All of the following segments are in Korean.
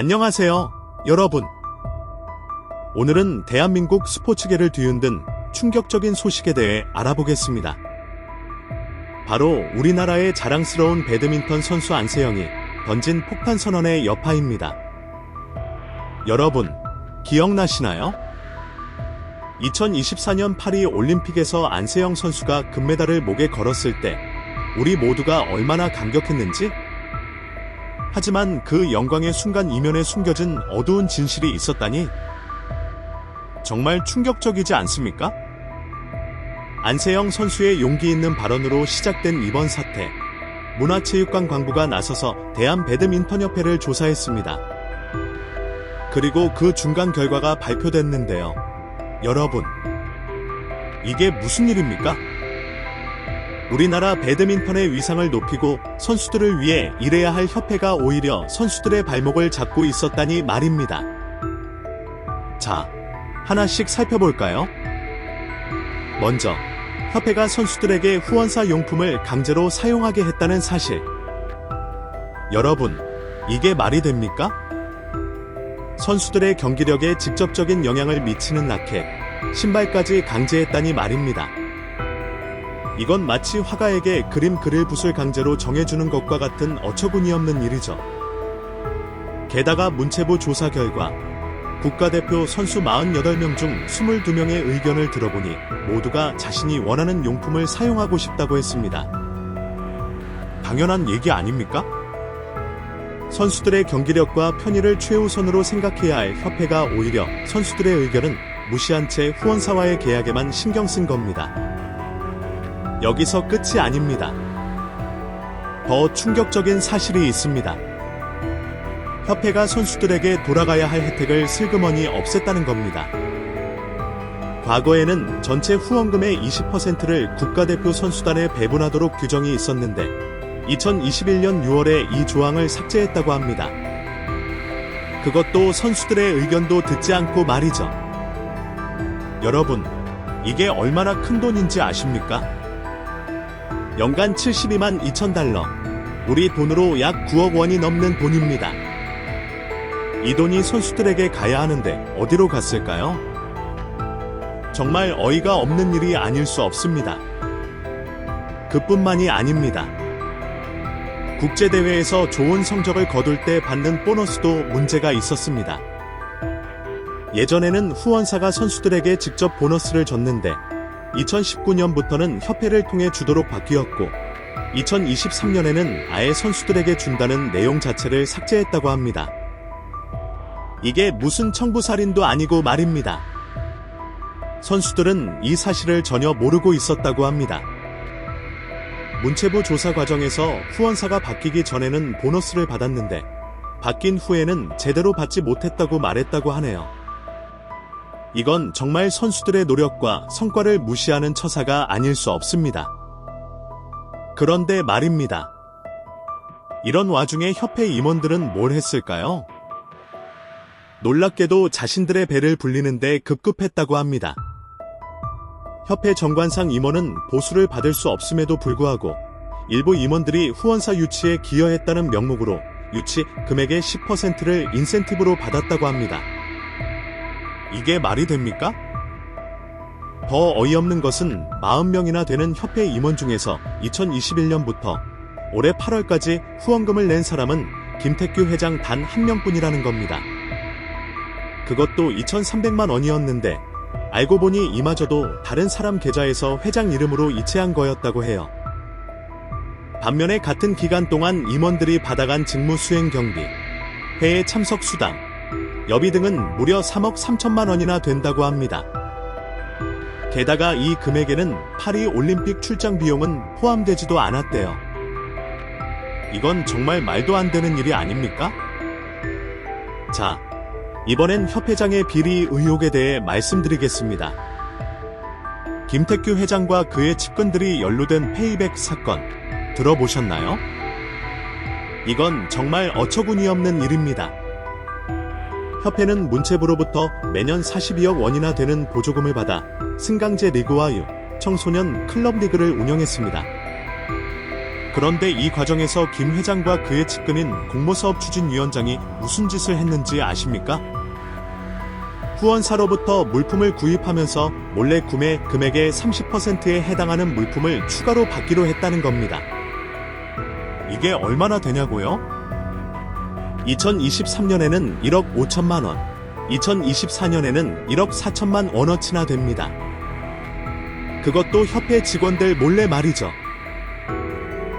안녕하세요, 여러분. 오늘은 대한민국 스포츠계를 뒤흔든 충격적인 소식에 대해 알아보겠습니다. 바로 우리나라의 자랑스러운 배드민턴 선수 안세영이 던진 폭탄 선언의 여파입니다. 여러분, 기억나시나요? 2024년 파리 올림픽에서 안세영 선수가 금메달을 목에 걸었을 때 우리 모두가 얼마나 감격했는지? 하지만 그 영광의 순간 이면에 숨겨진 어두운 진실이 있었다니? 정말 충격적이지 않습니까? 안세영 선수의 용기 있는 발언으로 시작된 이번 사태. 문화체육관 광부가 나서서 대한 배드민턴협회를 조사했습니다. 그리고 그 중간 결과가 발표됐는데요. 여러분, 이게 무슨 일입니까? 우리나라 배드민턴의 위상을 높이고 선수들을 위해 일해야 할 협회가 오히려 선수들의 발목을 잡고 있었다니 말입니다. 자, 하나씩 살펴볼까요? 먼저, 협회가 선수들에게 후원사 용품을 강제로 사용하게 했다는 사실. 여러분, 이게 말이 됩니까? 선수들의 경기력에 직접적인 영향을 미치는 라켓, 신발까지 강제했다니 말입니다. 이건 마치 화가에게 그림 글을 붓을 강제로 정해주는 것과 같은 어처구니 없는 일이죠. 게다가 문체부 조사 결과 국가대표 선수 48명 중 22명의 의견을 들어보니 모두가 자신이 원하는 용품을 사용하고 싶다고 했습니다. 당연한 얘기 아닙니까? 선수들의 경기력과 편의를 최우선으로 생각해야 할 협회가 오히려 선수들의 의견은 무시한 채 후원사와의 계약에만 신경 쓴 겁니다. 여기서 끝이 아닙니다. 더 충격적인 사실이 있습니다. 협회가 선수들에게 돌아가야 할 혜택을 슬그머니 없앴다는 겁니다. 과거에는 전체 후원금의 20%를 국가대표 선수단에 배분하도록 규정이 있었는데 2021년 6월에 이 조항을 삭제했다고 합니다. 그것도 선수들의 의견도 듣지 않고 말이죠. 여러분, 이게 얼마나 큰 돈인지 아십니까? 연간 72만 2천 달러. 우리 돈으로 약 9억 원이 넘는 돈입니다. 이 돈이 선수들에게 가야 하는데 어디로 갔을까요? 정말 어이가 없는 일이 아닐 수 없습니다. 그뿐만이 아닙니다. 국제대회에서 좋은 성적을 거둘 때 받는 보너스도 문제가 있었습니다. 예전에는 후원사가 선수들에게 직접 보너스를 줬는데 2019년부터는 협회를 통해 주도록 바뀌었고 2023년에는 아예 선수들에게 준다는 내용 자체를 삭제했다고 합니다. 이게 무슨 청부살인도 아니고 말입니다. 선수들은 이 사실을 전혀 모르고 있었다고 합니다. 문체부 조사 과정에서 후원사가 바뀌기 전에는 보너스를 받았는데 바뀐 후에는 제대로 받지 못했다고 말했다고 하네요. 이건 정말 선수들의 노력과 성과를 무시하는 처사가 아닐 수 없습니다. 그런데 말입니다. 이런 와중에 협회 임원들은 뭘 했을까요? 놀랍게도 자신들의 배를 불리는데 급급했다고 합니다. 협회 정관상 임원은 보수를 받을 수 없음에도 불구하고 일부 임원들이 후원사 유치에 기여했다는 명목으로 유치 금액의 10%를 인센티브로 받았다고 합니다. 이게 말이 됩니까? 더 어이없는 것은 40명이나 되는 협회 임원 중에서 2021년부터 올해 8월까지 후원금을 낸 사람은 김태규 회장 단 한 명뿐이라는 겁니다. 그것도 2,300만 원이었는데 알고 보니 이마저도 다른 사람 계좌에서 회장 이름으로 이체한 거였다고 해요. 반면에 같은 기간 동안 임원들이 받아간 직무 수행 경비, 회의 참석 수당, 여비 등은 무려 3억 3천만 원이나 된다고 합니다. 게다가 이 금액에는 파리 올림픽 출장 비용은 포함되지도 않았대요. 이건 정말 말도 안 되는 일이 아닙니까? 자, 이번엔 협회장의 비리 의혹에 대해 말씀드리겠습니다. 김태규 회장과 그의 측근들이 연루된 페이백 사건 들어보셨나요? 이건 정말 어처구니 없는 일입니다. 협회는 문체부로부터 매년 42억 원이나 되는 보조금을 받아 승강제 리그와 유, 청소년 클럽 리그를 운영했습니다. 그런데 이 과정에서 김 회장과 그의 측근인 공모사업 추진위원장이 무슨 짓을 했는지 아십니까? 후원사로부터 물품을 구입하면서 몰래 구매 금액의 30%에 해당하는 물품을 추가로 받기로 했다는 겁니다. 이게 얼마나 되냐고요? 2023년에는 1억 5천만 원, 2024년에는 1억 4천만 원어치나 됩니다. 그것도 협회 직원들 몰래 말이죠.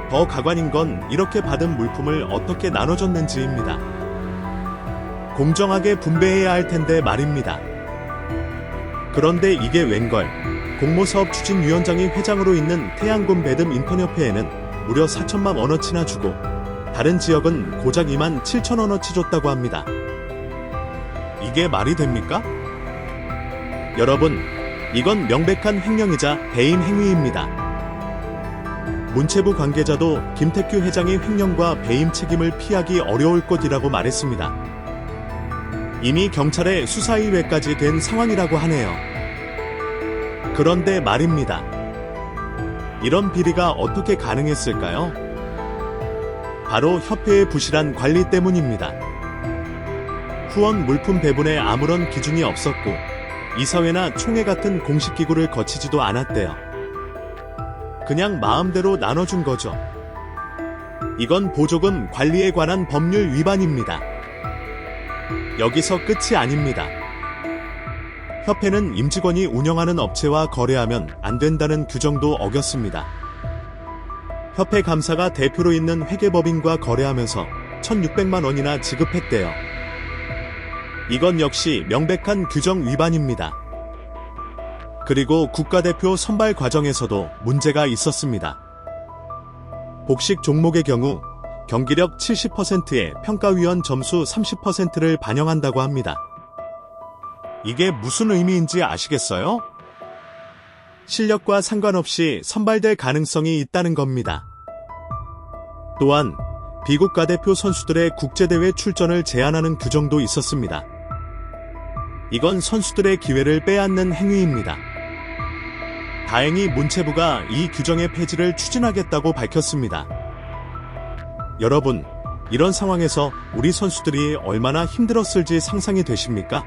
더 가관인 건 이렇게 받은 물품을 어떻게 나눠줬는지입니다. 공정하게 분배해야 할 텐데 말입니다. 그런데 이게 웬걸? 공모사업 추진위원장이 회장으로 있는 태양군 배듬 인턴협회에는 무려 4천만 원어치나 주고 다른 지역은 고작 2만 7천 원어치 줬다고 합니다. 이게 말이 됩니까? 여러분, 이건 명백한 횡령이자 배임 행위입니다. 문체부 관계자도 김태규 회장의 횡령과 배임 책임을 피하기 어려울 것이라고 말했습니다. 이미 경찰의 수사의뢰까지 된 상황이라고 하네요. 그런데 말입니다. 이런 비리가 어떻게 가능했을까요? 바로 협회의 부실한 관리 때문입니다. 후원 물품 배분에 아무런 기준이 없었고 이사회나 총회 같은 공식 기구를 거치지도 않았대요. 그냥 마음대로 나눠준 거죠. 이건 보조금 관리에 관한 법률 위반입니다. 여기서 끝이 아닙니다. 협회는 임직원이 운영하는 업체와 거래하면 안 된다는 규정도 어겼습니다. 협회 감사가 대표로 있는 회계법인과 거래하면서 1,600만 원이나 지급했대요. 이건 역시 명백한 규정 위반입니다. 그리고 국가대표 선발 과정에서도 문제가 있었습니다. 복식 종목의 경우 경기력 70%에 평가위원 점수 30%를 반영한다고 합니다. 이게 무슨 의미인지 아시겠어요? 실력과 상관없이 선발될 가능성이 있다는 겁니다. 또한 비국가 대표 선수들의 국제대회 출전을 제한하는 규정도 있었습니다. 이건 선수들의 기회를 빼앗는 행위입니다. 다행히 문체부가 이 규정의 폐지를 추진하겠다고 밝혔습니다. 여러분, 이런 상황에서 우리 선수들이 얼마나 힘들었을지 상상이 되십니까?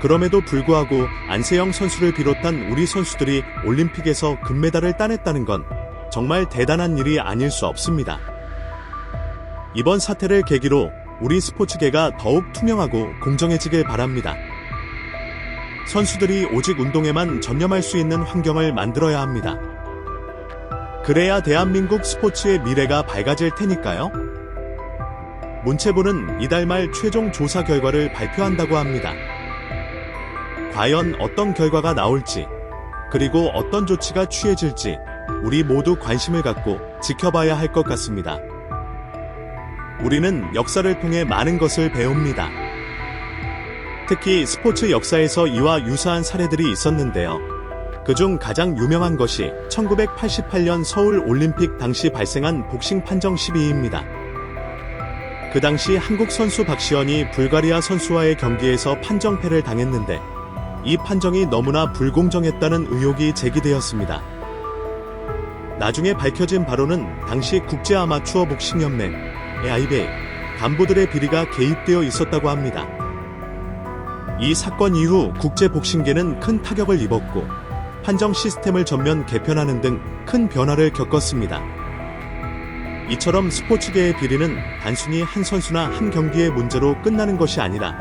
그럼에도 불구하고 안세영 선수를 비롯한 우리 선수들이 올림픽에서 금메달을 따냈다는 건 정말 대단한 일이 아닐 수 없습니다. 이번 사태를 계기로 우리 스포츠계가 더욱 투명하고 공정해지길 바랍니다. 선수들이 오직 운동에만 전념할 수 있는 환경을 만들어야 합니다. 그래야 대한민국 스포츠의 미래가 밝아질 테니까요. 문체부는 이달 말 최종 조사 결과를 발표한다고 합니다. 과연 어떤 결과가 나올지, 그리고 어떤 조치가 취해질지 우리 모두 관심을 갖고 지켜봐야 할 것 같습니다. 우리는 역사를 통해 많은 것을 배웁니다. 특히 스포츠 역사에서 이와 유사한 사례들이 있었는데요. 그중 가장 유명한 것이 1988년 서울 올림픽 당시 발생한 복싱 판정 시비입니다. 그 당시 한국 선수 박시현이 불가리아 선수와의 경기에서 판정패를 당했는데 이 판정이 너무나 불공정했다는 의혹이 제기되었습니다. 나중에 밝혀진 바로는 당시 국제 아마추어 복싱 연맹 AIBA 간부들의 비리가 개입되어 있었다고 합니다. 이 사건 이후 국제 복싱계는 큰 타격을 입었고 판정 시스템을 전면 개편하는 등 큰 변화를 겪었습니다. 이처럼 스포츠계의 비리는 단순히 한 선수나 한 경기의 문제로 끝나는 것이 아니라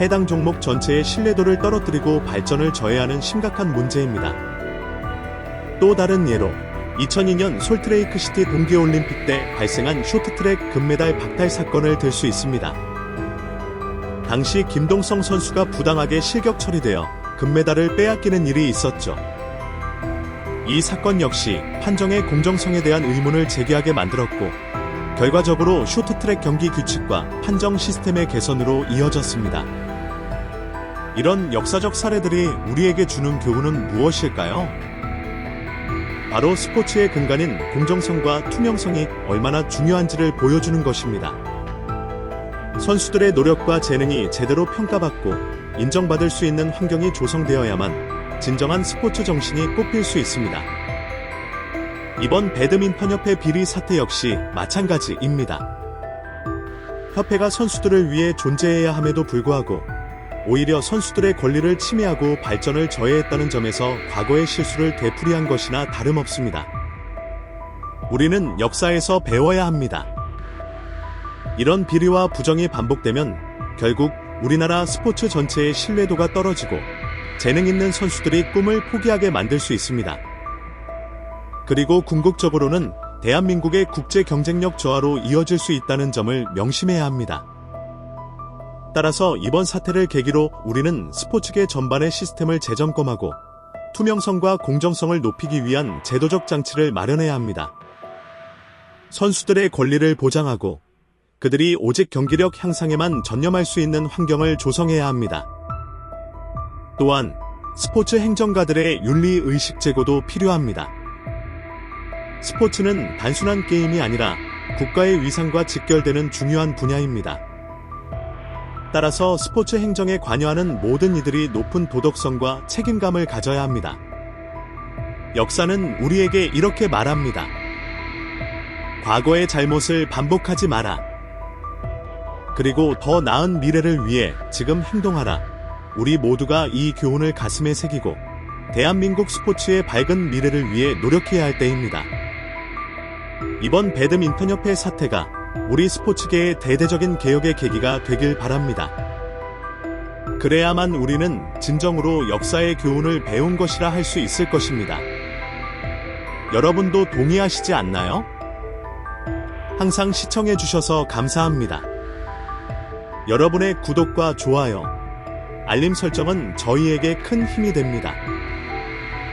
해당 종목 전체의 신뢰도를 떨어뜨리고 발전을 저해하는 심각한 문제입니다. 또 다른 예로 2002년 솔트레이크 시티 동계올림픽 때 발생한 쇼트트랙 금메달 박탈 사건을 들 수 있습니다. 당시 김동성 선수가 부당하게 실격 처리되어 금메달을 빼앗기는 일이 있었죠. 이 사건 역시 판정의 공정성에 대한 의문을 제기하게 만들었고, 결과적으로 쇼트트랙 경기 규칙과 판정 시스템의 개선으로 이어졌습니다. 이런 역사적 사례들이 우리에게 주는 교훈은 무엇일까요? 바로 스포츠의 근간인 공정성과 투명성이 얼마나 중요한지를 보여주는 것입니다. 선수들의 노력과 재능이 제대로 평가받고 인정받을 수 있는 환경이 조성되어야만 진정한 스포츠 정신이 꽃필 수 있습니다. 이번 배드민턴협회 비리 사태 역시 마찬가지입니다. 협회가 선수들을 위해 존재해야 함에도 불구하고 오히려 선수들의 권리를 침해하고 발전을 저해했다는 점에서 과거의 실수를 되풀이한 것이나 다름없습니다. 우리는 역사에서 배워야 합니다. 이런 비리와 부정이 반복되면 결국 우리나라 스포츠 전체의 신뢰도가 떨어지고 재능 있는 선수들이 꿈을 포기하게 만들 수 있습니다. 그리고 궁극적으로는 대한민국의 국제 경쟁력 저하로 이어질 수 있다는 점을 명심해야 합니다. 따라서 이번 사태를 계기로 우리는 스포츠계 전반의 시스템을 재점검하고 투명성과 공정성을 높이기 위한 제도적 장치를 마련해야 합니다. 선수들의 권리를 보장하고 그들이 오직 경기력 향상에만 전념할 수 있는 환경을 조성해야 합니다. 또한 스포츠 행정가들의 윤리 의식 제고도 필요합니다. 스포츠는 단순한 게임이 아니라 국가의 위상과 직결되는 중요한 분야입니다. 따라서 스포츠 행정에 관여하는 모든 이들이 높은 도덕성과 책임감을 가져야 합니다. 역사는 우리에게 이렇게 말합니다. 과거의 잘못을 반복하지 마라. 그리고 더 나은 미래를 위해 지금 행동하라. 우리 모두가 이 교훈을 가슴에 새기고 대한민국 스포츠의 밝은 미래를 위해 노력해야 할 때입니다. 이번 배드민턴협회 사태가 우리 스포츠계의 대대적인 개혁의 계기가 되길 바랍니다. 그래야만 우리는 진정으로 역사의 교훈을 배운 것이라 할 수 있을 것입니다. 여러분도 동의하시지 않나요? 항상 시청해주셔서 감사합니다. 여러분의 구독과 좋아요, 알림 설정은 저희에게 큰 힘이 됩니다.